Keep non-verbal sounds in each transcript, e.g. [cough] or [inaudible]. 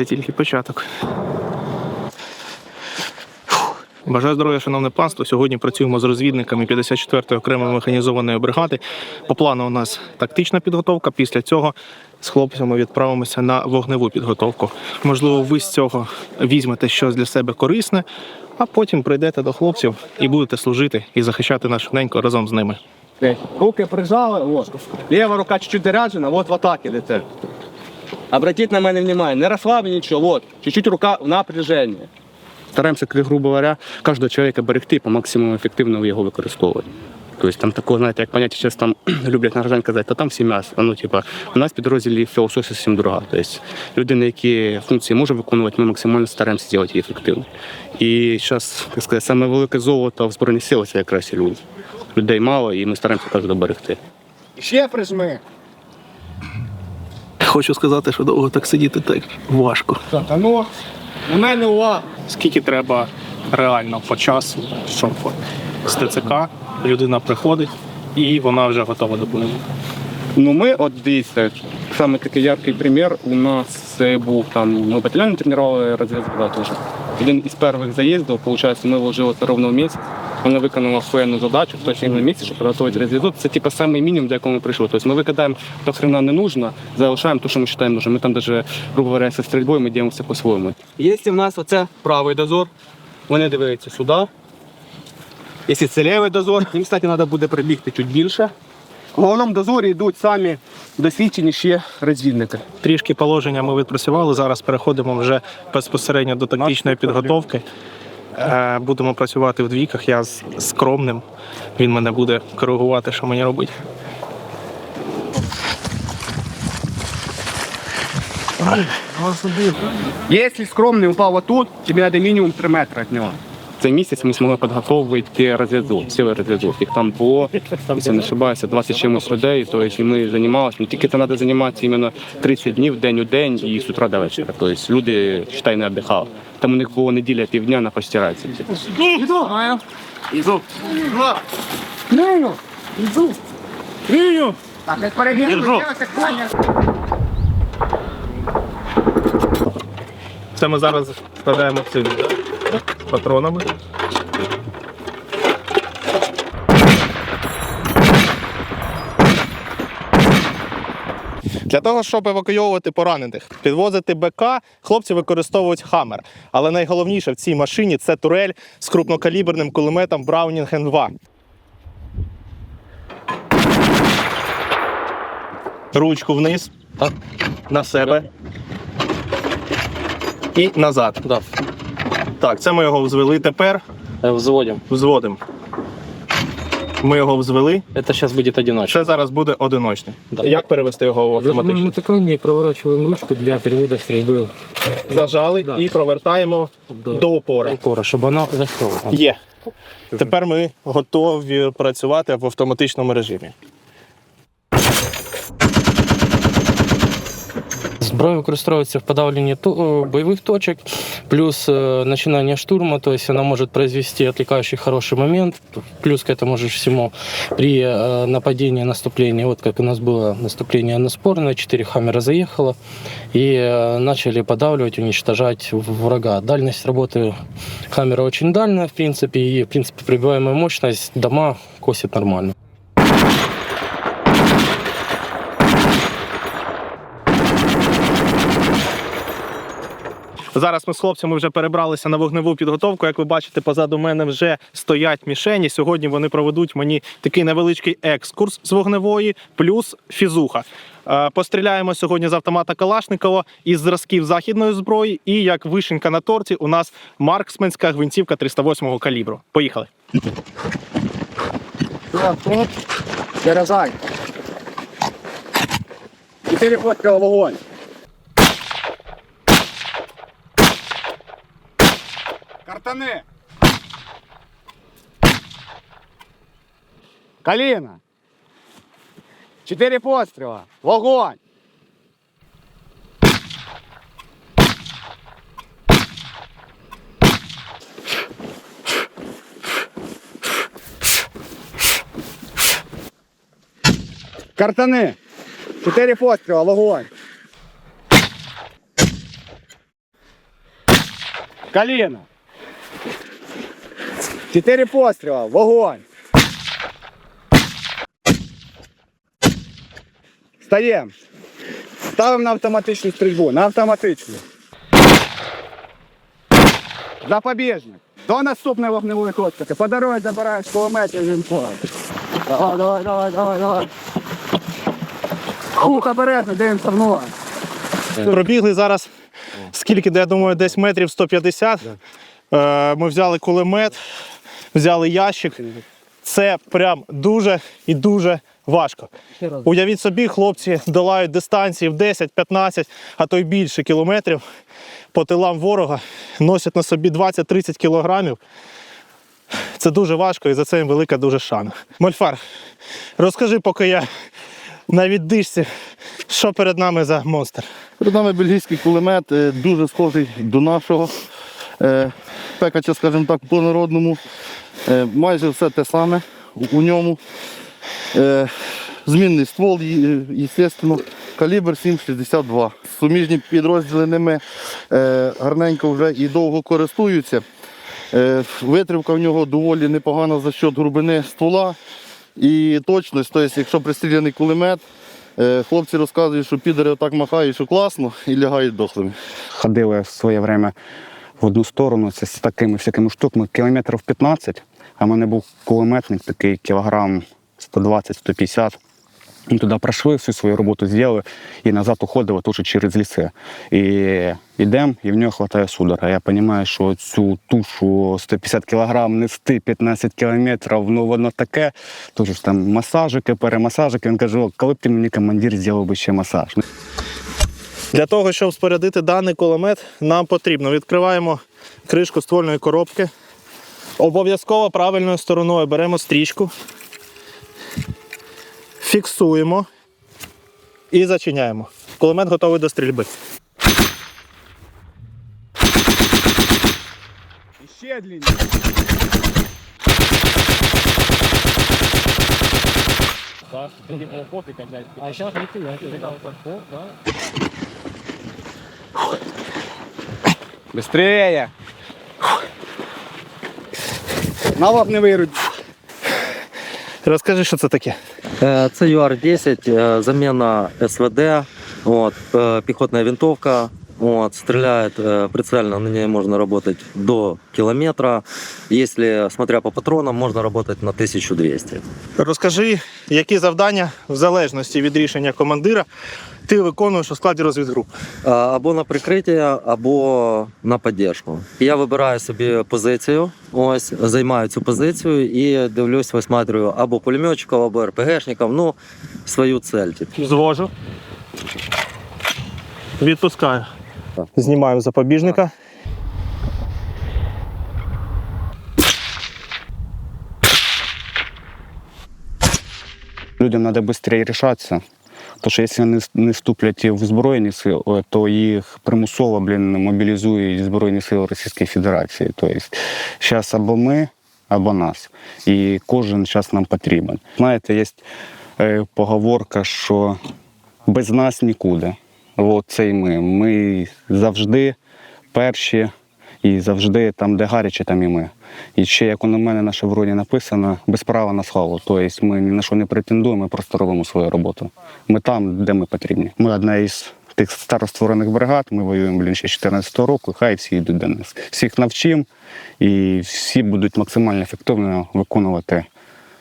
Це тільки початок. Бажаю здоров'я, шановне панство. Сьогодні працюємо з розвідниками 54-ї окремої механізованої бригади. По плану у нас тактична підготовка. Після цього з хлопцями відправимося на вогневу підготовку. Можливо, ви з цього візьмете щось для себе корисне, а потім прийдете до хлопців і будете служити і захищати нашу неньку разом з ними. Руки прижали. Лева рука чуть-чуть заряджена, вот в атаке идете. Обратіть на мене внимание, не розслаблений нічого, вот. Чуть-чуть рука в напряженні. Стараємося, як грубо говоря, кожного чоловіка берегти по максимуму ефективно його використовувати. Тобто там такого, знаєте, як поняття, зараз там [clears throat] люблять на граждан казати, то там всі м'ясо. Ну, типа, у нас в підрозділі філософія зовсім друга. Тобто людина, які функції може виконувати, ми максимально стараємося зробити її ефективно. І зараз, так сказати, саме велике золото в Збройних силах це якраз і люди. Людей мало, і ми стараємося кожного берегти. Ще прижми. Хочу сказати, що довго так сидіти так важко. Та ну, у мене увага. Скільки треба реально по часу, щоб з ТЦК людина приходить і вона вже готова до бойових. Ну ми от дивіться, саме такий яркий примір. У нас це був там, ми батальйон тренували розв'язку теж. Один із перших заїздів, виходить, ми вложили ровно в місяць. Вона виконала певну задачу, точно на місяць, щоб приготувати розв'язок. Це типу самий мінімум, до якого ми прийшли. Тобто ми викидаємо, то хрена не нужно, залишаємо те, що ми вважаємо нужно. Ми там навіть, грубо говоря, зі стрільбою ми діємо все по-своєму. Якщо в нас оце правий дозор, вони дивляться сюди. Якщо це лівий дозор, їм, кстати, треба буде прибігти чуть більше. В головному дозорі йдуть самі досвідчені ще розвідники. Трішки положення ми відпрацювали. Зараз переходимо вже безпосередньо до тактичної підготовки. Е, Будемо працювати в двійках. Я з скромним. Він мене буде коригувати, що мені робити. Якщо скромний упав отут, тобі треба мінімум 3 метри від нього. Цей місяць ми змогли підготовити розв'язок, цілий розв'язок. Їх там було, якщо не ошибаюся, 20 чимось людей. Тобто ми займалися, ну тільки це треба займатися іменно 30 днів, день у день і з утра до вечора. Тобто люди, считай, не віддихали. Там у них було неділя півдня на постирації. Так, не перегину. Це ми зараз складаємо цилі да? Патронами. Для того, щоб евакуйовувати поранених, підвозити БК, хлопці використовують хамер. Але найголовніше в цій машині це турель з крупнокаліберним кулеметом Browning N2. Ручку вниз, на себе і назад. Да, Так, це ми його взвели. Тепер э, взводим. взводимо. Ми його взвели. Это сейчас будет одиночка. Ще зараз буде одиночний. Да. Як перевести його в автоматично? Мы такой проворачиваем ручку для перевода стрельбы. Зажали Да. і провертаємо Да. до опори. Укора, чтобы она зашла. Є. Тепер ми готові працювати в автоматичному режимі. Зброя використовується в подавлении то- э, боевых точек, плюс э, начинание штурма, то есть она может произвести отвлекающий хороший момент, плюс к этому же всему при э, нападении, наступлении, вот как у нас было наступление на спорное, 4 хаммера заехало и э, начали подавливать, уничтожать врага. Дальность работы хаммера очень дальняя, в принципе, и, в принципе, прибиваемая мощность дома косит нормально. Зараз ми з хлопцями вже перебралися на вогневу підготовку. Як ви бачите, позаду мене вже стоять мішені. Сьогодні вони проведуть мені такий невеличкий екскурс з вогневої, плюс фізуха. Е, Постріляємо сьогодні з автомата Калашникова із зразків західної зброї. І як вишенька на торті, у нас марксменська гвинтівка 308-го калібру. Поїхали. Заряжай. Чотири постріла вогонь. Картани. Коліна. Чотири постріла. Вогонь. Картани. Чотири постріла, вогонь. Коліна. Чотири постріла. Вогонь. Стаємо. Ставимо на автоматичну стрільбу. На автоматичну. Запобіжник. До наступної вогневої ходки. По дорозі забираєш кулемет і вінко. Давай, давай, давай, давай, давай. Ух, обережно, дивимося в ноги. Пробігли зараз скільки, я думаю, десь метрів 150. Е, Ми взяли кулемет, взяли ящик. Це прям дуже і дуже важко. Уявіть собі, хлопці долають дистанції в 10, 15, а то й більше кілометрів по тилам ворога, носять на собі 20-30 кілограмів. Це дуже важко і за це їм велика дуже шана. Мольфар, розкажи, поки я на віддишці, що перед нами за монстр. Перед нами бельгійський кулемет, е, дуже схожий до нашого. Пекача, скажімо так, по-народному. Е, Майже все те саме у- ньому. Е, Змінний ствол, звісно, калібр 7,62. Суміжні підрозділи ними е, гарненько вже і довго користуються. Витривка в нього доволі непогана за счет глибини ствола і точність. Тобто, якщо пристріляний кулемет, Хлопці розказують, що підери отак махають, що класно, і лягають дохлими. ходили в своє время в одну сторону це з такими всякими штуками, кілометрів 15, а в мене був кулеметник такий кілограм 120-150. Ми туди пройшли, всю свою роботу зробили і назад уходили теж через ліси. І йдемо, і в нього вистачає судора. Я розумію, що цю тушу 150 кг нести 15 кілометрів, ну воно таке. Тож там масажики, перемасажики. Він каже, коли б ти мені командир зробив би ще масаж. Для того, щоб спорядити даний кулемет, нам потрібно відкриваємо кришку ствольної коробки. Обов'язково правильною стороною беремо стрічку, фіксуємо і зачиняємо. Кулемет готовий до стрільби. Ще длинніше. А сейчас Быстрее. На лоб не вируть. Розкажи, що це таке. Е, Це ЮАР-10, е, заміна СВД, от, е, піхотна винтовка. Вот, стреляет э, прицельно, на ней можно работать до километра. Если, смотря по патронам, можно работать на 1200. Розкажи, які завдання, в залежності від рішення командира, ти виконуєш у складі розвідгруп. Е, Або на прикриття, або на підтримку. Я вибираю собі позицію, ось, займаю цю позицію і дивлюсь, висматрюю або пулеметчиків, або РПГшників, ну, свою цель. типу. Звожу. Відпускаю. Знімаю запобіжника. Людям треба швидше рішатися. Тому що якщо вони не вступлять в Збройні сили, то їх примусово блін, мобілізують Збройні сили Російської Федерації. Тобто зараз або ми, або нас. І кожен час нам потрібен. Знаєте, є е, поговорка, що без нас нікуди. От це і ми. Ми завжди перші і завжди там, де гаряче, там і ми. І ще, як у мене на шевроні написано, без права на славу. Тобто ми ні на що не претендуємо, ми просто робимо свою роботу. Ми там, де ми потрібні. Ми одна із тих старостворених бригад, ми воюємо блін, ще з 2014 року, хай всі йдуть до нас. Всіх навчимо і всі будуть максимально ефективно виконувати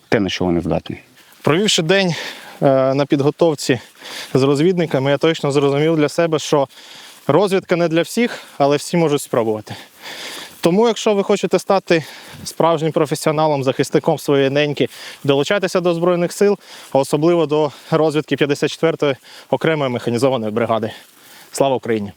те, на що вони здатні. Провівши день на підготовці з розвідниками, я точно зрозумів для себе, що розвідка не для всіх, але всі можуть спробувати. Тому, якщо ви хочете стати справжнім професіоналом, захисником своєї неньки, долучайтеся до Збройних сил, особливо до розвідки 54-ї окремої механізованої бригади. Слава Україні!